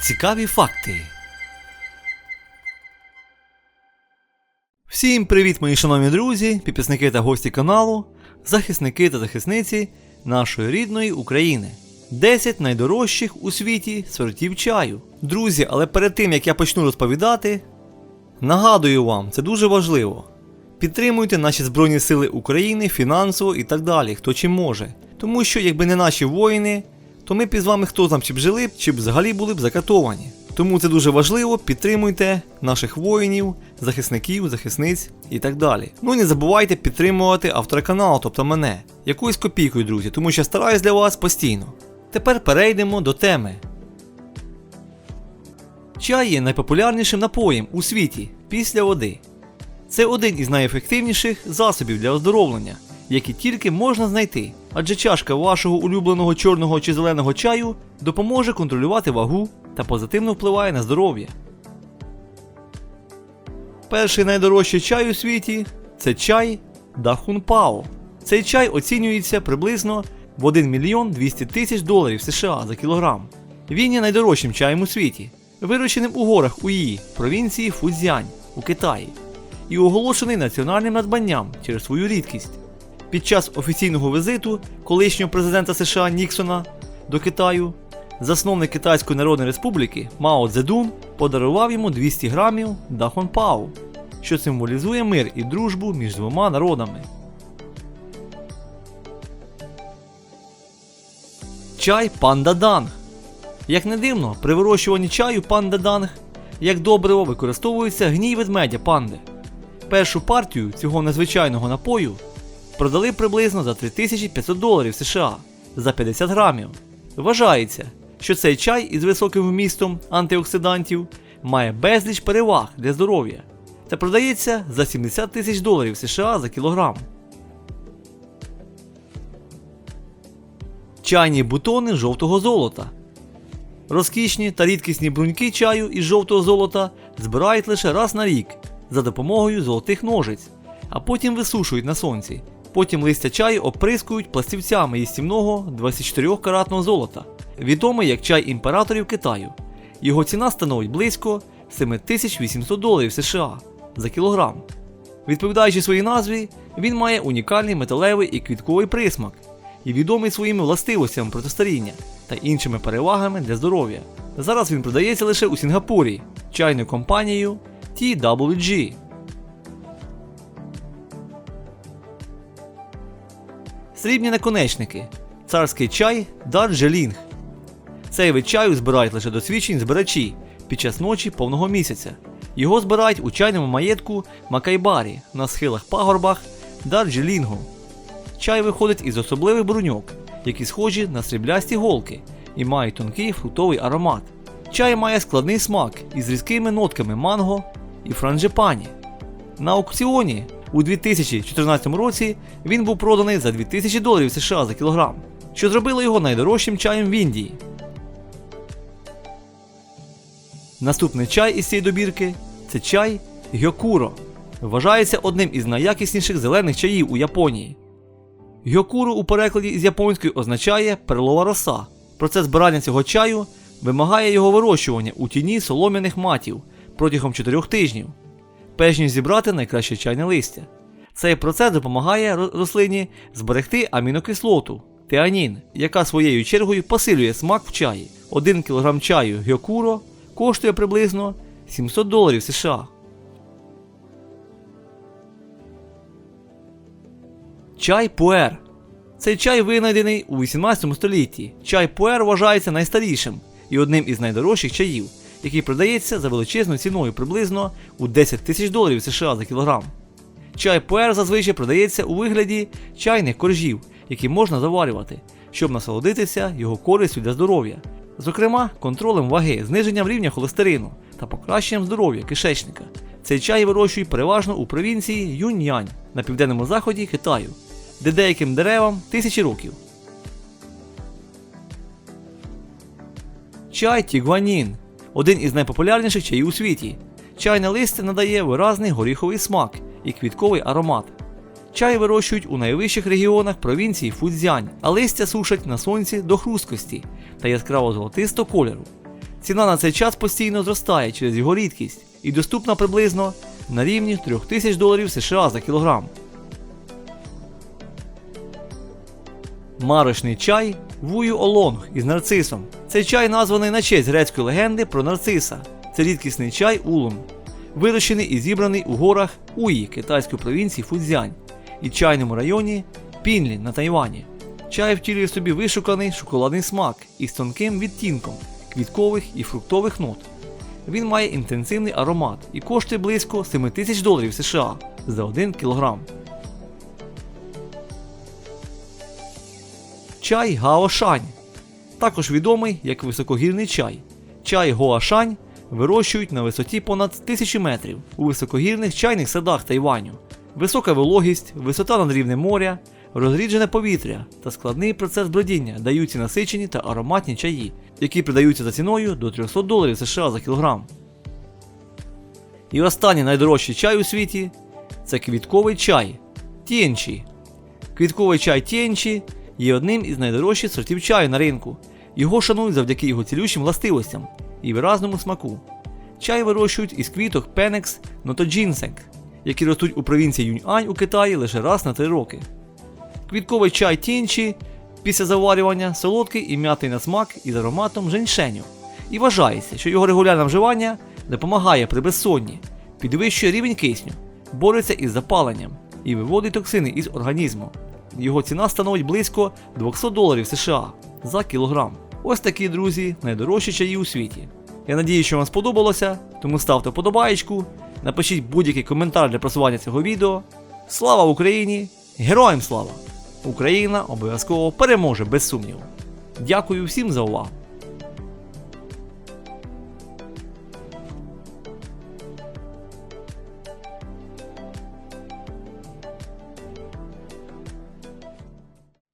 Цікаві факти. Всім привіт, мої шановні друзі, підписники та гості каналу, захисники та захисниці нашої рідної України. 10 найдорожчих у світі сортів чаю. Друзі, але перед тим як я почну розповідати, нагадую вам, це дуже важливо. Підтримуйте наші Збройні Сили України фінансово і так далі, хто чим може. Тому що, якби не наші воїни, то ми б із вами хто там чи б жили, чи б взагалі були б закатовані. Тому це дуже важливо, підтримуйте наших воїнів, захисників, захисниць і так далі. Ну і не забувайте підтримувати автора каналу, тобто мене, якоюсь копійкою, друзі, тому що стараюсь для вас постійно. Тепер перейдемо до теми. Чай є найпопулярнішим напоєм у світі після води. Це один із найефективніших засобів для оздоровлення, які тільки можна знайти, адже чашка вашого улюбленого чорного чи зеленого чаю допоможе контролювати вагу та позитивно впливає на здоров'я. Перший найдорожчий чай у світі це чай Дахунпао. Цей чай оцінюється приблизно в 1 мільйон 200 тисяч доларів США за кілограм. Він є найдорожчим чаєм у світі, вирощеним у горах Уї, провінції Фудзянь у Китаї, і оголошений національним надбанням через свою рідкість. Під час офіційного візиту колишнього президента США Ніксона до Китаю, засновник Китайської Народної Республіки Мао Цзедун подарував йому 200 грамів Дахонпау, що символізує мир і дружбу між двома народами. Чай Панда Данг. Як не дивно, при вирощуванні чаю Панда Данг як добриво використовується гній ведмедя панди. Першу партію цього незвичайного напою продали приблизно за 3500 доларів США за 50 грамів. Вважається, що цей чай із високим вмістом антиоксидантів має безліч переваг для здоров'я та продається за 70 тисяч доларів США за кілограм. Чайні бутони жовтого золота. Розкішні та рідкісні бруньки чаю із жовтого золота збирають лише раз на рік за допомогою золотих ножиць, а потім висушують на сонці. Потім листя чаю оприскують пластівцями їстівного 24-каратного золота, відомий як чай імператорів Китаю. Його ціна становить близько 7800 доларів США за кілограм. Відповідаючи своїй назві, він має унікальний металевий і квітковий присмак і відомий своїми властивостями протистаріння та іншими перевагами для здоров'я. Зараз він продається лише у Сінгапурі чайною компанією TWG. Срібні наконечники. Царський чай Дарджелінг. Цей вид чаю збирають лише досвідчені збирачі під час ночі повного місяця. Його збирають у чайному маєтку Макайбарі на схилах пагорбах Дарджелінгу. Чай виходить із особливих бруньок, які схожі на сріблясті голки і мають тонкий фруктовий аромат. Чай має складний смак із різкими нотками манго і франджипані. На аукціоні у 2014 році він був проданий за 2000 доларів США за кілограм, що зробило його найдорожчим чаєм в Індії. Наступний чай із цієї добірки це чай Гьокуро. Вважається одним із найякісніших зелених чаїв у Японії. Гьокуру у перекладі з японської означає перлова роса. Процес збирання цього чаю вимагає його вирощування у тіні солом'яних матів протягом 4 тижнів, перш ніж зібрати найкраще чайне листя. Цей процес допомагає рослині зберегти амінокислоту теанін, яка своєю чергою посилює смак в чаї. 1 кг чаю гьокуро коштує приблизно 700 доларів США. Чай пуер. Цей чай винайдений у 18 столітті. Чай пуер вважається найстарішим і одним із найдорожчих чаїв, який продається за величезною ціною приблизно у 10 тисяч доларів США за кілограм. Чай пуер зазвичай продається у вигляді чайних коржів, які можна заварювати, щоб насолодитися його користю для здоров'я, зокрема контролем ваги, зниженням рівня холестерину та покращенням здоров'я кишечника. Цей чай вирощують переважно у провінції Юньянь на південному заході Китаю, де деяким деревам тисячі років. Чай Тігуанін один із найпопулярніших чаїв у світі. Чайне листя надає виразний горіховий смак і квітковий аромат. Чай вирощують у найвищих регіонах провінції Фудзянь, а листя сушать на сонці до хрусткості та яскраво золотистого кольору. Ціна на цей час постійно зростає через його рідкість і доступна приблизно на рівні 3000 доларів США за кілограм. Марочний чай Вую Олонг із нарцисом. Цей чай названий на честь грецької легенди про нарциса. Це рідкісний чай улун, вирощений і зібраний у горах Уї китайської провінції Фудзянь і чайному районі Пінлі на Тайвані. Чай втілює в собі вишуканий шоколадний смак із тонким відтінком квіткових і фруктових нот. Він має інтенсивний аромат і коштує близько 7 тисяч доларів США за 1 кілограм. Чай Гаошань. Також відомий як високогірний чай. Чай Гоашань вирощують на висоті понад 1000 метрів у високогірних чайних садах Тайваню. Висока вологість, висота над рівнем моря, розріджене повітря та складний процес бродіння дають ці насичені та ароматні чаї, які продаються за ціною до 300 доларів США за кілограм. І останній найдорожчий чай у світі це квітковий чай Тієнчі. Квітковий чай Тієнчі є одним із найдорожчих сортів чаю на ринку. Його шанують завдяки його цілющим властивостям і виразному смаку. Чай вирощують із квіток Пенекс нотоджінсенг, які ростуть у провінції Юньань у Китаї лише раз на три роки. Квітковий чай тінчі після заварювання солодкий і м'ятий на смак із ароматом женьшеню. І вважається, що його регулярне вживання допомагає при безсонні, підвищує рівень кисню, бореться із запаленням і виводить токсини із організму. Його ціна становить близько 200 доларів США за кілограм. Ось такі, друзі, найдорожчі чаї у світі. Я надію, що вам сподобалося, тому ставте вподобаєчку, напишіть будь-який коментар для просування цього відео. Слава Україні! Героям слава! Україна обов'язково переможе без сумніву. Дякую всім за увагу!